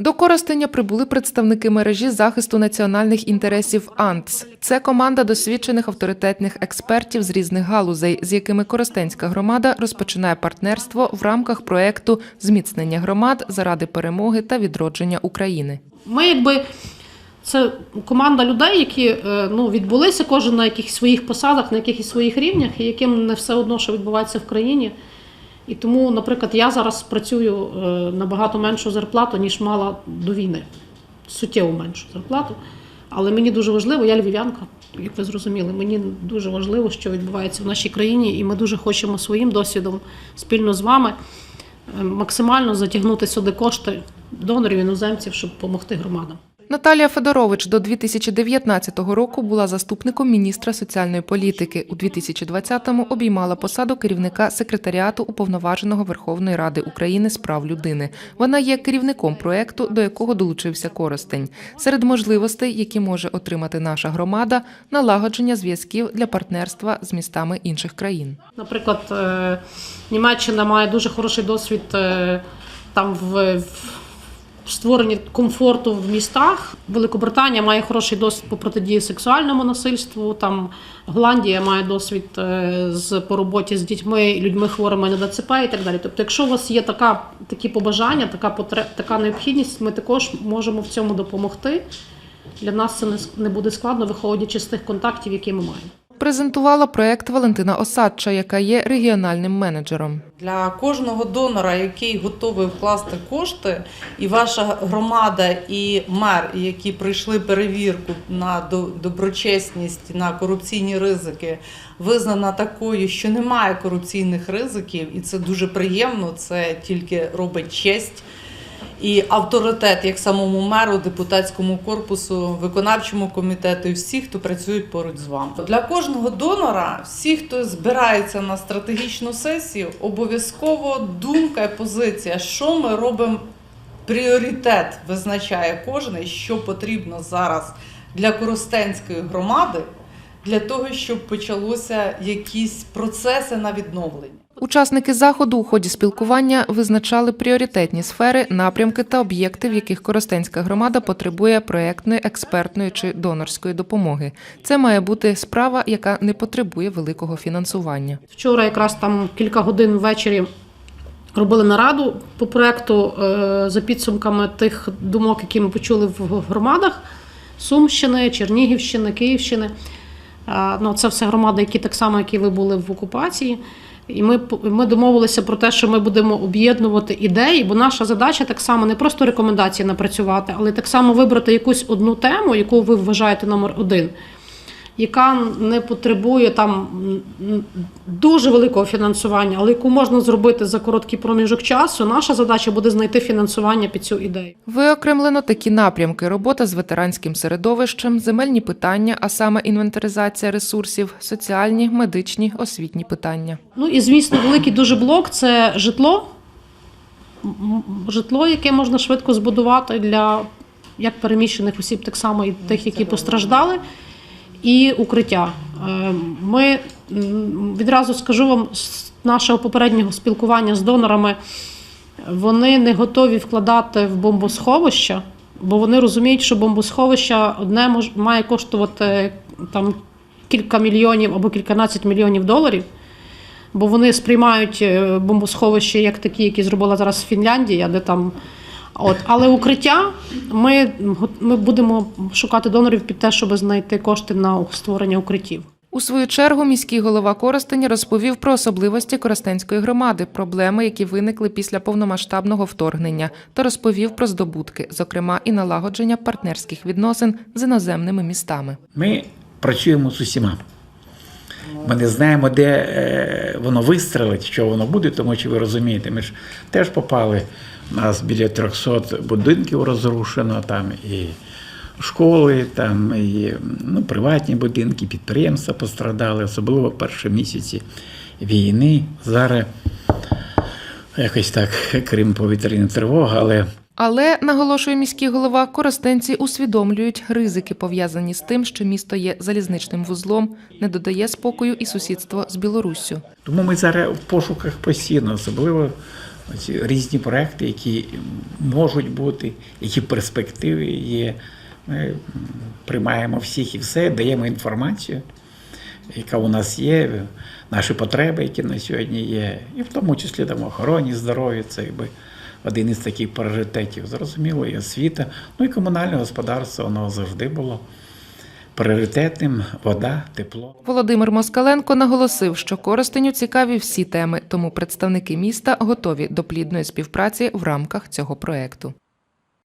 До Коростеня прибули представники мережі захисту національних інтересів АНТС. Це команда досвідчених авторитетних експертів з різних галузей, з якими Коростенська громада розпочинає партнерство в рамках проекту зміцнення громад заради перемоги та відродження України. Ми якби це команда людей, які е, ну, відбулися кожен на якихось своїх посадах, на якихось своїх рівнях, і яким не все одно, що відбувається в країні. І тому, наприклад, я зараз працюю е, набагато меншу зарплату, ніж мала до війни. Суттєво меншу зарплату. Але мені дуже важливо, я львів'янка, як ви зрозуміли, мені дуже важливо, що відбувається в нашій країні, і ми дуже хочемо своїм досвідом спільно з вами е, максимально затягнути сюди кошти донорів іноземців, щоб допомогти громадам. Наталія Федорович до 2019 року була заступником міністра соціальної політики. У 2020-му обіймала посаду керівника секретаріату уповноваженого Верховної Ради України з прав людини. Вона є керівником проекту, до якого долучився Коростень. Серед можливостей, які може отримати наша громада, налагодження зв'язків для партнерства з містами інших країн. Наприклад, е, Німеччина має дуже хороший досвід е, там в, в створенні комфорту в містах. Великобританія має хороший досвід по протидії сексуальному насильству. Там Голландія має досвід е, з по роботі з дітьми, людьми хворими на ДЦП і так далі. Тобто, якщо у вас є така такі побажання, така потре- така необхідність, ми також можемо в цьому допомогти. Для нас це не не буде складно, виходячи з тих контактів, які ми маємо. Презентувала проект Валентина Осадча, яка є регіональним менеджером. Для кожного донора, який готовий вкласти кошти, і ваша громада і мер, які пройшли перевірку на доброчесність, на корупційні ризики, визнана такою, що немає корупційних ризиків, і це дуже приємно. Це тільки робить честь. І авторитет як самому меру, депутатському корпусу, виконавчому комітету і всі, хто працюють поруч з вами. Для кожного донора, всі, хто збирається на стратегічну сесію, обов'язково думка і позиція, що ми робимо. Пріоритет визначає кожен, що потрібно зараз для Коростенської громади, для того, щоб почалося якісь процеси на відновлення. Учасники заходу у ході спілкування визначали пріоритетні сфери, напрямки та об'єкти, в яких Коростенська громада потребує проєктної, експертної чи донорської допомоги. Це має бути справа, яка не потребує великого фінансування. Вчора якраз там кілька годин ввечері робили нараду по проекту е, за підсумками тих думок, які ми почули в громадах Сумщини, Чернігівщини, Київщини. Ну, це все громади, які так само, які ви були в окупації. І ми, ми домовилися про те, що ми будемо об'єднувати ідеї, бо наша задача так само не просто рекомендації напрацювати, але так само вибрати якусь одну тему, яку ви вважаєте номер один яка не потребує там дуже великого фінансування, але яку можна зробити за короткий проміжок часу. Наша задача буде знайти фінансування під цю ідею. Виокремлено такі напрямки: робота з ветеранським середовищем, земельні питання, а саме інвентаризація ресурсів, соціальні, медичні, освітні питання. Ну і звісно, великий дуже блок це житло. Житло, яке можна швидко збудувати для як переміщених осіб, так само і тих, які постраждали, і укриття. Е, Ми відразу скажу вам з нашого попереднього спілкування з донорами, вони не готові вкладати в бомбосховища, бо вони розуміють, що бомбосховище одне має коштувати там кілька мільйонів або кільканадцять мільйонів доларів. Бо вони сприймають е, бомбосховища як такі, які зробила зараз Фінляндія, де там. От, але укриття ми, ми будемо шукати донорів під те, щоб знайти кошти на створення укриттів. У свою чергу міський голова Коростеня розповів про особливості Коростенської громади, проблеми, які виникли після повномасштабного вторгнення, та розповів про здобутки, зокрема і налагодження партнерських відносин з іноземними містами. Ми працюємо з усіма. Ми не знаємо, де е, воно вистрелить, що воно буде, тому що ви розумієте, ми ж теж попали. У нас біля 300 будинків розрушено, там і школи, там і ну, приватні будинки, підприємства пострадали, особливо в перші місяці війни. Зараз якось так, крім повітряна тривога, але Але наголошує міський голова, коростенці усвідомлюють ризики, пов'язані з тим, що місто є залізничним вузлом, не додає спокою і сусідство з Білоруссю. Тому ми зараз в пошуках постійно, особливо ці різні проекти, які можуть бути, які перспективи є. Ми приймаємо всіх і все, даємо інформацію, яка у нас є, наші потреби, які на сьогодні є, і в тому числі там охороні здоров'я, це якби один із таких пріоритетів. Зрозуміло, і освіта, ну і комунальне господарство, воно завжди було пріоритетним, вода, тепло. Володимир Москаленко наголосив, що користеню цікаві всі теми, тому представники міста готові до плідної співпраці в рамках цього проекту.